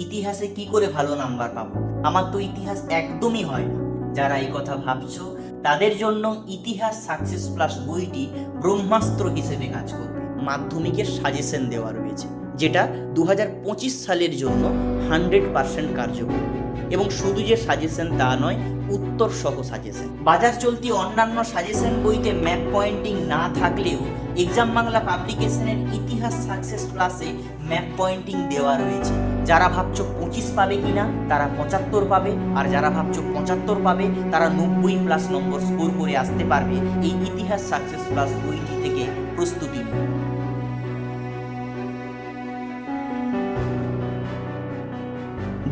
ইতিহাসে কি করে ভালো নাম্বার পাবো? আমার তো ইতিহাস একদমই হয় না। যারা এই কথা ভাবছ, তাদের জন্য ইতিহাস সাকসেস প্লাস বইটি ব্রহ্মাস্ত্র হিসেবে কাজ করবে। মাধ্যমিকের সাজেশন দেওয়া রয়েছে, যেটা দু হাজার পঁচিশ সালের জন্য হান্ড্রেড পার্সেন্ট কার্যকরী। এবং শুধু যে সাজেশন তা নয়, উত্তর সহ সাজেশন বাজার চলতি অন্যান্য সাজেশন বইতে ম্যাপ পয়েন্টিং না থাকলেও এক্সাম বাংলা পাবলিকেশনের ইতিহাস সাকসেস প্লাসে ম্যাপ পয়েন্টিং দেওয়া রয়েছে। যারা ভাবছ পঁচিশ পাবে কিনা, তারা পঁচাত্তর পাবে। আর যারা ভাবছ পঁচাত্তর পাবে, তারা নব্বই প্লাস নম্বর স্কোর করে আসতে পারবে এই ইতিহাস সাকসেস প্লাস বইটি থেকে প্রস্তুতি।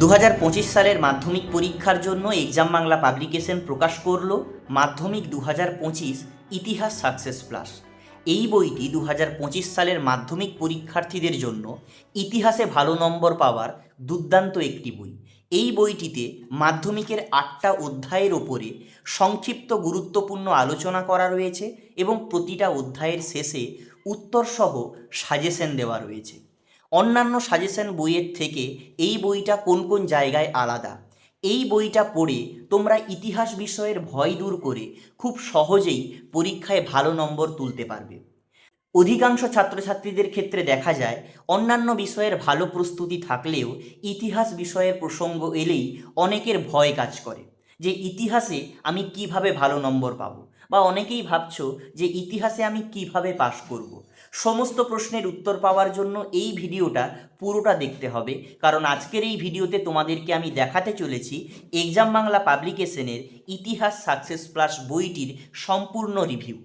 দু সালের মাধ্যমিক পরীক্ষার জন্য এক্সাম বাংলা পাবলিকেশন প্রকাশ করল। মাধ্যমিক দু হাজার পঁচিশ, ইতিহাস সাকসেস প্লাস এই বইটি দু হাজার পঁচিশ সালের মাধ্যমিক পরীক্ষার্থীদের জন্য ইতিহাসে ভালো নম্বর পাওয়ার দুর্দান্ত একটি বই। এই বইটিতে মাধ্যমিকের আটটা অধ্যায়ের ওপরে সংক্ষিপ্ত গুরুত্বপূর্ণ আলোচনা করা রয়েছে এবং প্রতিটা অধ্যায়ের শেষে উত্তরসহ সাজেশন দেওয়া রয়েছে। অন্যান্য সাজেশন বইয়ের থেকে এই বইটা কোন কোন জায়গায় আলাদা? এই বইটা পড়ে তোমরা ইতিহাস বিষয়ের ভয় দূর করে খুব সহজেই পরীক্ষায় ভালো নম্বর তুলতে পারবে অধিকাংশ ছাত্রছাত্রীদের ক্ষেত্রে দেখা যায়, অন্যান্য বিষয়ের ভালো প্রস্তুতি থাকলেও ইতিহাস বিষয়ের প্রসঙ্গ এলেই অনেকের ভয় কাজ করে যে ইতিহাসে আমি কীভাবে ভালো নম্বর পাবো বা অনেকেই ভাবছ যে ইতিহাসে আমি কীভাবে পাশ করব। সমস্ত প্রশ্নের উত্তর পাওয়ার জন্য এই ভিডিওটা পুরোটা দেখতে হবে। কারণ আজকের এই ভিডিওতে তোমাদেরকে আমি দেখাতে চলেছি এক্সাম বাংলা পাবলিকেশনের ইতিহাস সাকসেস প্লাস বইটির সম্পূর্ণ রিভিউ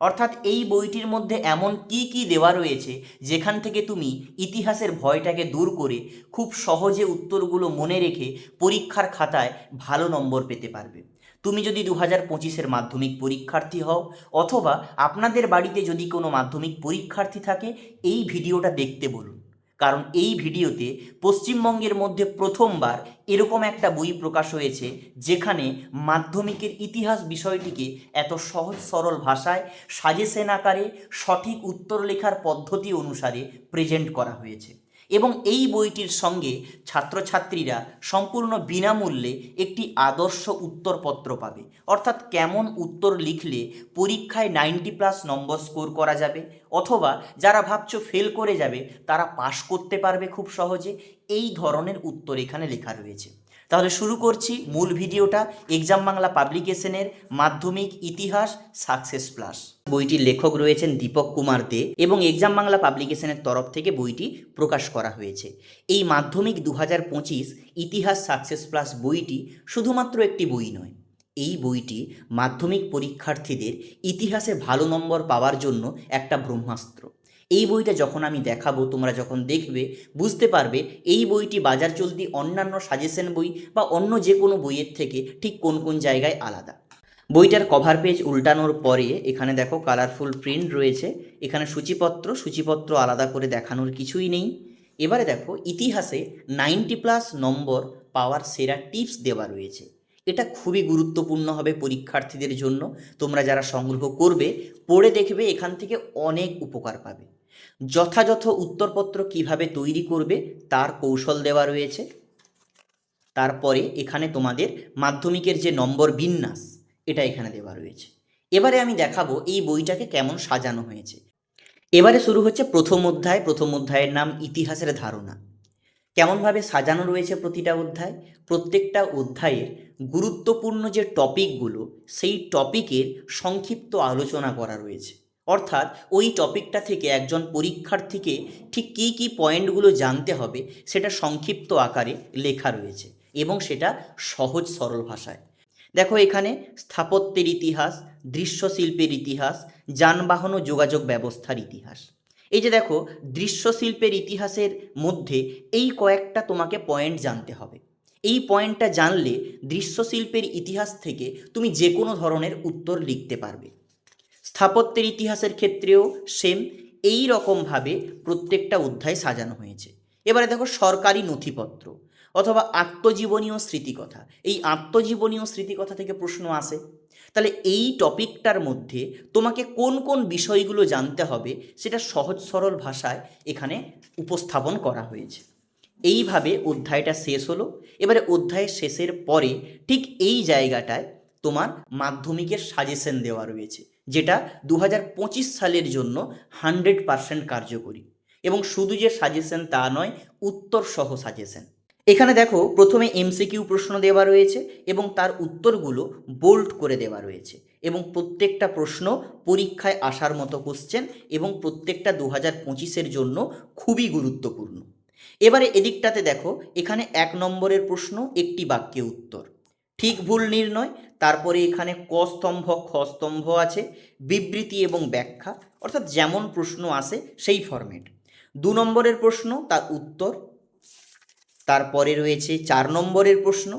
অর্থাৎ এই বইটির মধ্যে এমন কি কি দেওয়া রয়েছে, যেখান থেকে তুমি ইতিহাসের ভয়টাকে দূর করে খুব সহজে উত্তরগুলো মনে রেখে পরীক্ষার খাতায় ভালো নম্বর পেতে পারবে। তুমি যদি দু হাজার পঁচিশের মাধ্যমিক পরীক্ষার্থী হও অথবা আপনাদের বাড়িতে যদি কোনো মাধ্যমিক পরীক্ষার্থী থাকে, এই ভিডিওটা দেখতে বলুন। কারণ এই ভিডিওতে পশ্চিমবঙ্গের মধ্যে প্রথমবার এরকম একটা বই প্রকাশ হয়েছে, যেখানে মাধ্যমিকের ইতিহাস বিষয়টিকে এত সহজ সরল ভাষায় সাজেশন আকারে সঠিক উত্তর লেখার পদ্ধতি অনুসারে প্রেজেন্ট করা হয়েছে। এবং এই বইটির সঙ্গে ছাত্রছাত্রীরা সম্পূর্ণ বিনামূল্যে একটি আদর্শ উত্তরপত্র পাবে। অর্থাৎ কেমন উত্তর লিখলে পরীক্ষায় নাইনটি প্লাস নম্বর স্কোর করা যাবে? অথবা যারা ভাবছ ফেল করে যাবে, তারা পাশ করতে পারবে খুব সহজে। এই ধরনের উত্তর এখানে লেখা রয়েছে। তাহলে শুরু করছি মূল ভিডিওটা এক্সাম বাংলা পাবলিকেশনের মাধ্যমিক ইতিহাস সাকসেস প্লাস বইটির লেখক রয়েছেন দীপক কুমার দে এবং এক্সাম বাংলা পাবলিকেশনের তরফ থেকে বইটি প্রকাশ করা হয়েছে। এই মাধ্যমিক দু হাজার পঁচিশ ইতিহাস সাকসেস প্লাস বইটি শুধুমাত্র একটি বই নয়, এই বইটি মাধ্যমিক পরীক্ষার্থীদের ইতিহাসে ভালো নম্বর পাওয়ার জন্য একটা ব্রহ্মাস্ত্র। এই বইটা যখন আমি দেখাবো, তোমরা যখন দেখবে, বুঝতে পারবে এই বইটি বাজার চলতি অন্যান্য সাজেশন বই বা অন্য যে কোনো বইয়ের থেকে ঠিক কোন কোন জায়গায় আলাদা। বইটার কভার পেজ উল্টানোর পরে এখানে দেখো কালারফুল প্রিন্ট রয়েছে। এখানে সূচিপত্র সূচিপত্র আলাদা করে দেখানোর কিছুই নেই। এবারে দেখো, ইতিহাসে নাইনটি প্লাস নম্বর পাওয়ার সেরা টিপস দেওয়া রয়েছে। এটা খুবই গুরুত্বপূর্ণ হবে পরীক্ষার্থীদের জন্য। তোমরা যারা সংগ্রহ করবে, পড়ে দেখবে এখান থেকে অনেক উপকার পাবে। যথাযথ উত্তরপত্র কীভাবে তৈরি করবে তার কৌশল দেওয়া রয়েছে। তারপরে এখানে তোমাদের মাধ্যমিকের যে নম্বর বিন্যাস, এটা এখানে দেওয়া রয়েছে। এবারে আমি দেখাবো এই বইটাকে কেমন সাজানো হয়েছে। এবারে শুরু হচ্ছে প্রথম অধ্যায়। প্রথম অধ্যায়ের নাম ইতিহাসের ধারণা। কেমনভাবে সাজানো রয়েছে প্রতিটা অধ্যায়? প্রত্যেকটা অধ্যায়ের গুরুত্বপূর্ণ যে টপিকগুলো, সেই টপিকের সংক্ষিপ্ত আলোচনা করা রয়েছে। অর্থাৎ ওই টপিকটা থেকে একজন পরীক্ষার্থীকে ঠিক কী কী পয়েন্টগুলো জানতে হবে সেটা সংক্ষিপ্ত আকারে লেখা রয়েছে এবং সেটা সহজ সরল ভাষায়। দেখো এখানে স্থাপত্যের ইতিহাস, দৃশ্যশিল্পের ইতিহাস, যানবাহন ও যোগাযোগ ব্যবস্থার ইতিহাস। এই যে দেখো, দৃশ্যশিল্পের ইতিহাসের মধ্যে এই কয়েকটা তোমাকে পয়েন্ট জানতে হবে। এই পয়েন্টটা জানলে দৃশ্যশিল্পের ইতিহাস থেকে তুমি যে কোনো ধরনের উত্তর লিখতে পারবে। স্থাপত্যের ইতিহাসের ক্ষেত্রেও সেম এই রকমভাবে প্রত্যেকটা অধ্যায় সাজানো হয়েছে। এবারে দেখো সরকারি নথিপত্র অথবা আত্মজীবনীয় স্মৃতিকথা। এই আত্মজীবনীয় স্মৃতিকথা থেকে প্রশ্ন আসে, তাহলে এই টপিকটার মধ্যে তোমাকে কোন কোন বিষয়গুলো জানতে হবে সেটা সহজ সরল ভাষায় এখানে উপস্থাপন করা হয়েছে। এইভাবে অধ্যায়টা শেষ হলো। এবারে অধ্যায়ের শেষের পরে ঠিক এই জায়গাটায় তোমার মাধ্যমিকের সাজেশন দেওয়া রয়েছে। যেটা দু হাজার পঁচিশ সালের জন্য হান্ড্রেড পারসেন্ট কার্যকরী। এবং শুধু যে সাজেশন তা নয়, উত্তর সহ সাজেশন। এখানে দেখো, প্রথমে এমসিকিউ প্রশ্ন দেওয়া রয়েছে এবং তার উত্তরগুলো বোল্ড করে দেওয়া রয়েছে। এবং প্রত্যেকটা প্রশ্ন পরীক্ষায় আসার মতো কোশ্চেন এবং প্রত্যেকটা দু হাজার পঁচিশের জন্য খুবই গুরুত্বপূর্ণ। এবারে এদিকটাতে দেখো, এখানে এক নম্বরের প্রশ্ন, একটি বাক্যে উত্তর। ঠিক ভুল নির্ণয় তারপরে এখানে ক স্তম্ভ খ স্তম্ভ আছে, বিবৃতি এবং ব্যাখ্যা। অর্থাৎ যেমন প্রশ্ন আসে, সেই ফরম্যাট দু নম্বরের প্রশ্ন, তার উত্তর। তারপরে রয়েছে চার নম্বরের প্রশ্ন।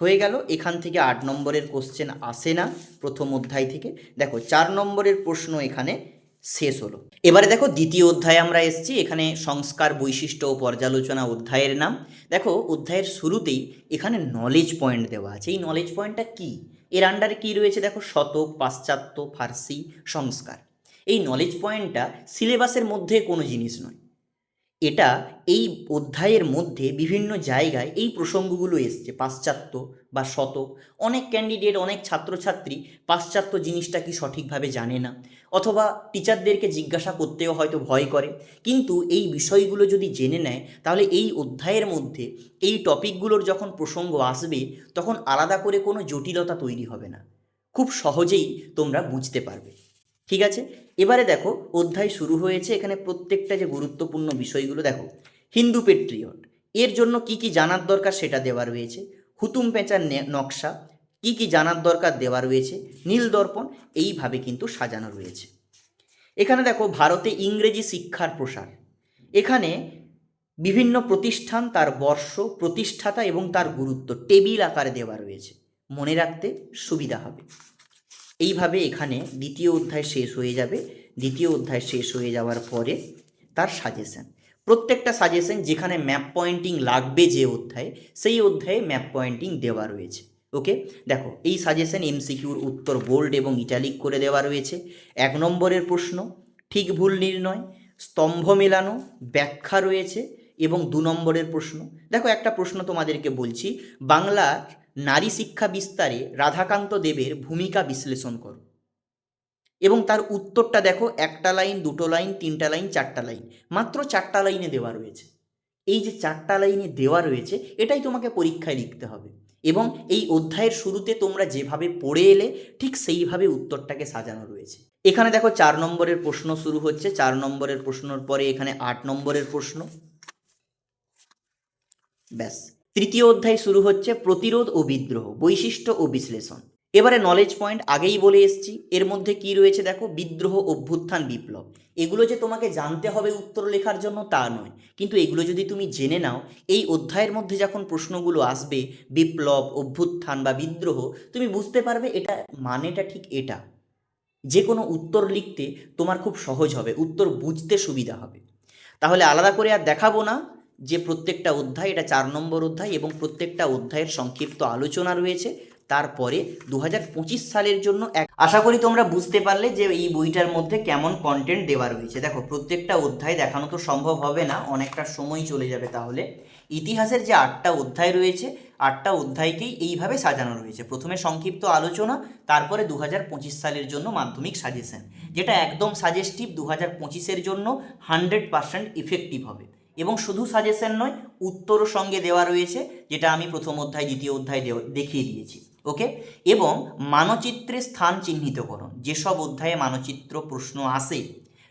হয়ে গেল, এখান থেকে আট নম্বরের কোশ্চেন আসে না, প্রথম অধ্যায় থেকে। দেখো, চার নম্বরের প্রশ্ন এখানে শেষ হলো। এবারে দেখো দ্বিতীয় অধ্যায়ে আমরা এসেছি, এখানে সংস্কার, বৈশিষ্ট্য ও পর্যালোচনা অধ্যায়ের নাম। দেখো অধ্যায়ের শুরুতেই এখানে নলেজ পয়েন্ট দেওয়া আছে। এই নলেজ পয়েন্টটা কি? এর আন্ডারে কি রয়েছে? দেখো শতক, পাশ্চাত্য, ফার্সি, সংস্কার। এই নলেজ পয়েন্টটা সিলেবাসের মধ্যে কোনো জিনিস নয়। এটা এই অধ্যায়ের মধ্যে বিভিন্ন জায়গায় এই প্রসঙ্গগুলো এসছে, পাশ্চাত্য বা শতক। অনেক ক্যান্ডিডেট অনেক ছাত্রছাত্রী পাশ্চাত্য জিনিসটা কি সঠিকভাবে জানে না। অথবা টিচারদেরকে জিজ্ঞাসা করতেও হয়তো ভয় করে। কিন্তু এই বিষয়গুলো যদি জেনে নেয়, তাহলে এই অধ্যায়ের মধ্যে এই টপিকগুলোর যখন প্রসঙ্গ আসবে, তখন আলাদা করে কোনো জটিলতা তৈরি হবে না। খুব সহজেই তোমরা বুঝতে পারবে। ঠিক আছে? এবারে দেখো, অধ্যায় শুরু হয়েছে, এখানে প্রত্যেকটা যে গুরুত্বপূর্ণ বিষয়গুলো, দেখো, হিন্দু পেট্রিয়ট, এর জন্য কি কি জানার দরকার সেটা দেওয়া রয়েছে, হুতুম পেঁচার নকশা, কি কি জানার দরকার দেওয়া রয়েছে, নীল দর্পণ, এইভাবে কিন্তু সাজানো রয়েছে। এখানে দেখো, ভারতে ইংরেজি শিক্ষার প্রসার, এখানে বিভিন্ন প্রতিষ্ঠান তার বর্ষ, প্রতিষ্ঠাতা এবং তার গুরুত্ব, টেবিল আকারে দেওয়া রয়েছে, মনে রাখতে সুবিধা হবে। এইভাবে এখানে দ্বিতীয় অধ্যায় শেষ হয়ে যাবে। দ্বিতীয় অধ্যায় শেষ হয়ে যাওয়ার পরে তার সাজেশন প্রত্যেকটা সাজেশন যেখানে ম্যাপ পয়েন্টিং লাগবে যে অধ্যায়ে, সেই অধ্যায়ে ম্যাপ পয়েন্টিং দেওয়া রয়েছে। ওকে দেখো, এই সাজেশন এমসিকিউর উত্তর বোল্ড এবং ইটালিক করে দেওয়া রয়েছে। এক নম্বরের প্রশ্ন, ঠিক ভুল নির্ণয়, স্তম্ভ মেলানো, ব্যাখ্যা রয়েছে এবং দু নম্বরের প্রশ্ন। দেখো, একটা প্রশ্ন তোমাদেরকে বলছি, বাংলার নারী শিক্ষা বিস্তারে রাধাকান্ত দেবের ভূমিকা বিশ্লেষণ করো। এবং তার উত্তরটা দেখো, একটা লাইন, দুটো লাইন, তিনটা লাইন, চারটা লাইন। মাত্র চারটা লাইনে দেওয়া রয়েছে। এই যে চারটা লাইনে দেওয়া রয়েছে, এটাই তোমাকে পরীক্ষায় লিখতে হবে। এবং এই অধ্যায়ের শুরুতে তোমরা যেভাবে পড়ে এলে, ঠিক সেইভাবে উত্তরটাকে সাজানো রয়েছে। এখানে দেখো, চার নম্বরের প্রশ্ন শুরু হচ্ছে। চার নম্বরের প্রশ্নর পরে এখানে আট নম্বরের প্রশ্ন। ব্যাস। তৃতীয় অধ্যায় শুরু হচ্ছে প্রতিরোধ ও বিদ্রোহ, বৈশিষ্ট্য ও বিশ্লেষণ। এবারে নলেজ পয়েন্ট আগেই বলে এসেছি, এর মধ্যে কি রয়েছে দেখো? বিদ্রোহ, অভ্যুত্থান, বিপ্লব। এগুলো যে তোমাকে জানতে হবে উত্তর লেখার জন্য তা নয়। কিন্তু এগুলো যদি তুমি জেনে নাও, এই অধ্যায়ের মধ্যে যখন প্রশ্নগুলো আসবে, বিপ্লব, অভ্যুত্থান বা বিদ্রোহ, তুমি বুঝতে পারবে এটা মানেটা ঠিক এটা। যে কোনো উত্তর লিখতে তোমার খুব সহজ হবে, উত্তর বুঝতে সুবিধা হবে। তাহলে আলাদা করে আর দেখাবো না। যে প্রত্যেকটা অধ্যায় এটা চার নম্বর অধ্যায় এবং প্রত্যেকটা অধ্যায়ের সংক্ষিপ্ত আলোচনা রয়েছে, তারপরে দু হাজার পঁচিশ সালের জন্য এক আশা করি তোমরা বুঝতে পারলে যে এই বইটার মধ্যে কেমন কন্টেন্ট দেওয়া রয়েছে। দেখো, প্রত্যেকটা অধ্যায় দেখানো তো সম্ভব হবে না, অনেকটা সময় চলে যাবে তাহলে। ইতিহাসের যে আটটা অধ্যায় রয়েছে, আটটা অধ্যায়কেই এইভাবে সাজানো রয়েছে। প্রথমে সংক্ষিপ্ত আলোচনা, তারপরে দু হাজার পঁচিশ সালের জন্য মাধ্যমিক সাজেশন যেটা একদম সাজেস্টিভ দু হাজার জন্য হান্ড্রেড পার্সেন্ট ইফেক্টিভ হবে। এবং শুধু সাজেশন নয় উত্তরও সঙ্গে দেওয়া রয়েছে, যেটা আমি প্রথম অধ্যায়, দ্বিতীয় অধ্যায় দেখিয়ে দিয়েছি ওকে এবং মানচিত্রে স্থান চিহ্নিতকরণ যেসব অধ্যায়ে মানচিত্র প্রশ্ন আসে,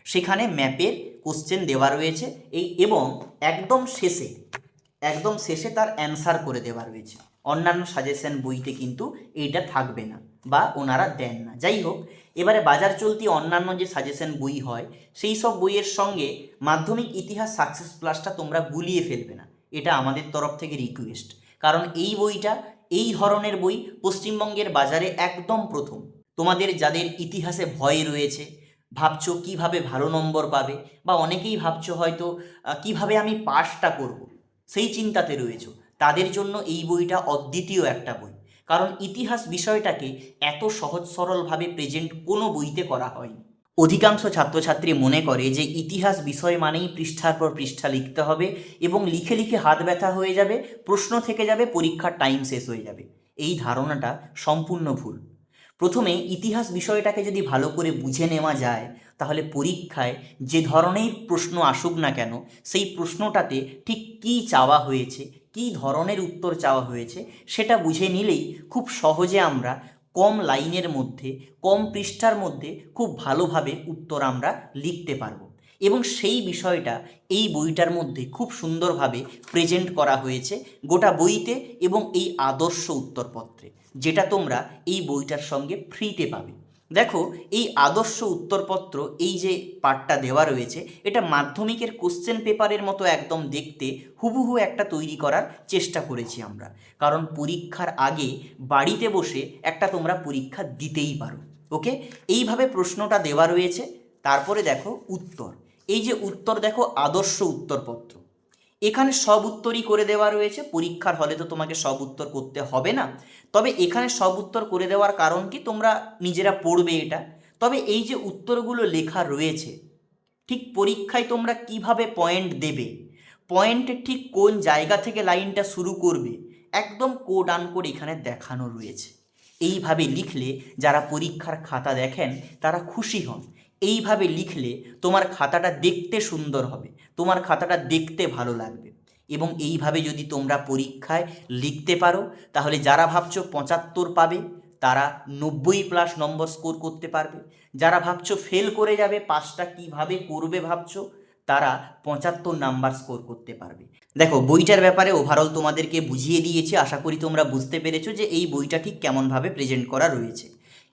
সেখানে ম্যাপের কোশ্চেন দেওয়া রয়েছে, এই এবং একদম শেষে একদম শেষে তার অ্যান্সার করে দেওয়া রয়েছে, অন্যান্য সাজেশন বইতে কিন্তু এইটা থাকবে না। বা ওনারা দেন না। যাই হোক এবারে বাজার চলতি অন্যান্য যে সাজেশন বই হয়, সেই সব বইয়ের সঙ্গে মাধ্যমিক ইতিহাস সাকসেস প্লাসটা তোমরা গুলিয়ে ফেলবে না। এটা আমাদের তরফ থেকে রিকোয়েস্ট কারণ এই বইটা, এই ধরনের বই পশ্চিমবঙ্গের বাজারে একদম প্রথম। তোমাদের যাদের ইতিহাসে ভয় রয়েছে, ভাবছ কীভাবে ভালো নম্বর পাবে, বা অনেকেই ভাবছ হয়তো কীভাবে আমি পাসটা করব, সেই চিন্তাতে রয়েছো। তাদের জন্য এই বইটা অদ্বিতীয় একটা বই। কারণ ইতিহাস বিষয়টাকে এত সহজ সরলভাবে প্রেজেন্ট কোনো বইতে করা হয়নি। অধিকাংশ ছাত্রছাত্রী মনে করে যে ইতিহাস বিষয় মানেই পৃষ্ঠার পর পৃষ্ঠা লিখতে হবে এবং লিখে লিখে হাত ব্যথা হয়ে যাবে, প্রশ্ন থেকে যাবে, পরীক্ষার টাইম শেষ হয়ে যাবে। এই ধারণাটা সম্পূর্ণ ভুল। প্রথমে ইতিহাস বিষয়টাকে যদি ভালো করে বুঝে নেওয়া যায়, তাহলে পরীক্ষায় যে ধরনের প্রশ্ন আসুক না কেন, সেই প্রশ্নটাতে ঠিক কী চাওয়া হয়েছে কী ধরনের উত্তর চাওয়া হয়েছে সেটা বুঝে নিলেই খুব সহজে আমরা কম লাইনের মধ্যে, কম পৃষ্ঠার মধ্যে খুব ভালোভাবে উত্তর আমরা লিখতে পারব। এবং সেই বিষয়টা এই বইটার মধ্যে খুব সুন্দরভাবে প্রেজেন্ট করা হয়েছে গোটা বইতে এবং এই আদর্শ উত্তরপত্রে, যেটা তোমরা এই বইটার সঙ্গে ফ্রিতে পাবে। দেখো, এই আদর্শ উত্তরপত্র, এই যে পার্টটা দেওয়া রয়েছে, এটা মাধ্যমিকের কোশ্চেন পেপারের মতো একদম দেখতে, হুবহু একটা তৈরি করার চেষ্টা করেছি আমরা। কারণ পরীক্ষার আগে বাড়িতে বসে একটা তোমরা পরীক্ষা দিতেই পারো ওকে এইভাবে প্রশ্নটা দেওয়া রয়েছে, তারপরে দেখো উত্তর। এই যে উত্তর, দেখো আদর্শ উত্তরপত্র। এখানে সব উত্তরই করে দেওয়া রয়েছে। পরীক্ষার হলে তো তোমাকে সব উত্তর করতে হবে না। তবে এখানে সব উত্তর করে দেওয়ার কারণ কি? তোমরা নিজেরা পড়বে এটা। তবে এই যে উত্তরগুলো লেখা রয়েছে, ঠিক পরীক্ষায় তোমরা কীভাবে পয়েন্ট দেবে? পয়েন্ট ঠিক কোন জায়গা থেকে লাইনটা শুরু করবে? একদম কোড আন করে এখানে দেখানো রয়েছে। এইভাবে লিখলে যারা পরীক্ষার খাতা দেখেন, তারা খুশি হন। এইভাবে লিখলে তোমার খাতাটা দেখতে সুন্দর হবে, তোমার খাতাটা দেখতে ভালো লাগবে। এবং এইভাবে যদি তোমরা পরীক্ষায় লিখতে পারো, তাহলে যারা ভাবছ পঁচাত্তর পাবে, তারা নব্বই প্লাস নম্বর স্কোর করতে পারবে। যারা ভাবছ ফেল করে যাবে পাসটা কীভাবে করবে ভাবছ, তারা পঁচাত্তর নাম্বার স্কোর করতে পারবে। দেখো, বইটার ব্যাপারে ওভারঅল তোমাদেরকে বুঝিয়ে দিয়েছি, আশা করি তোমরা বুঝতে পেরেছ যে এই বইটা ঠিক কেমনভাবে প্রেজেন্ট করা রয়েছে।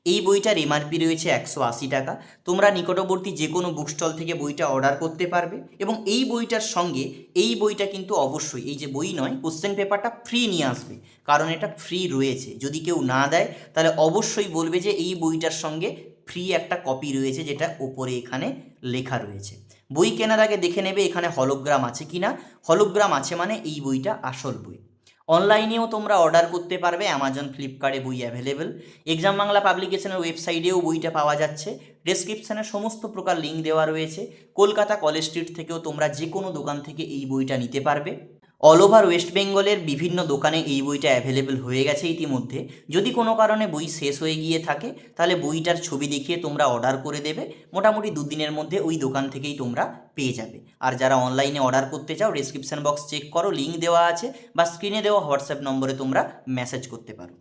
এই বইটার এমআরপি রয়েছে একশো আশি টাকা। তোমরা নিকটবর্তী যে কোনো বুক স্টল থেকে বইটা অর্ডার করতে পারবে এবং এই বইটার সঙ্গে এই বইটা কিন্তু অবশ্যই, এই যে বই নয় কোশ্চেন পেপারটা ফ্রি নিয়ে আসবে। কারণ এটা ফ্রি রয়েছে। যদি কেউ না দেয়, তাহলে অবশ্যই বলবে যে এই বইটার সঙ্গে ফ্রি একটা কপি রয়েছে যেটা ওপরে এখানে লেখা রয়েছে। বই কেনার আগে দেখে নেবে এখানে হলোগ্রাম আছে কি না হলোগ্রাম আছে মানে এই বইটা আসল বই। অনলাইনেও তোমরা অর্ডার করতে পারবে অ্যামাজন ফ্লিপকার্টে বই অ্যাভেলেবেল এক্সাম বাংলা পাবলিকেশনের ওয়েবসাইটেও বইটা পাওয়া যাচ্ছে। ডেসক্রিপশানে সমস্ত প্রকার লিঙ্ক দেওয়া রয়েছে। কলকাতা কলেজ স্ট্রিট থেকেও তোমরা যে কোনো দোকান থেকে এই বইটা নিতে পারবে। অল ওভার ওয়েস্ট বেঙ্গলের বিভিন্ন দোকানে এই বইটা অ্যাভেলেবেল হয়ে গেছে ইতিমধ্যে। যদি কোনো কারণে বই শেষ হয়ে গিয়ে থাকে, তাহলে বইটার ছবি দেখিয়ে তোমরা অর্ডার করে দেবে। মোটামুটি দুদিনের মধ্যে ওই দোকান থেকেই তোমরা পেয়ে যাবে। আর যারা অনলাইনে অর্ডার করতে চাও ডিসক্রিপশান বক্স চেক করো লিঙ্ক দেওয়া আছে, বা স্ক্রিনে দেওয়া হোয়াটসঅ্যাপ নম্বরে তোমরা মেসেজ করতে পারো।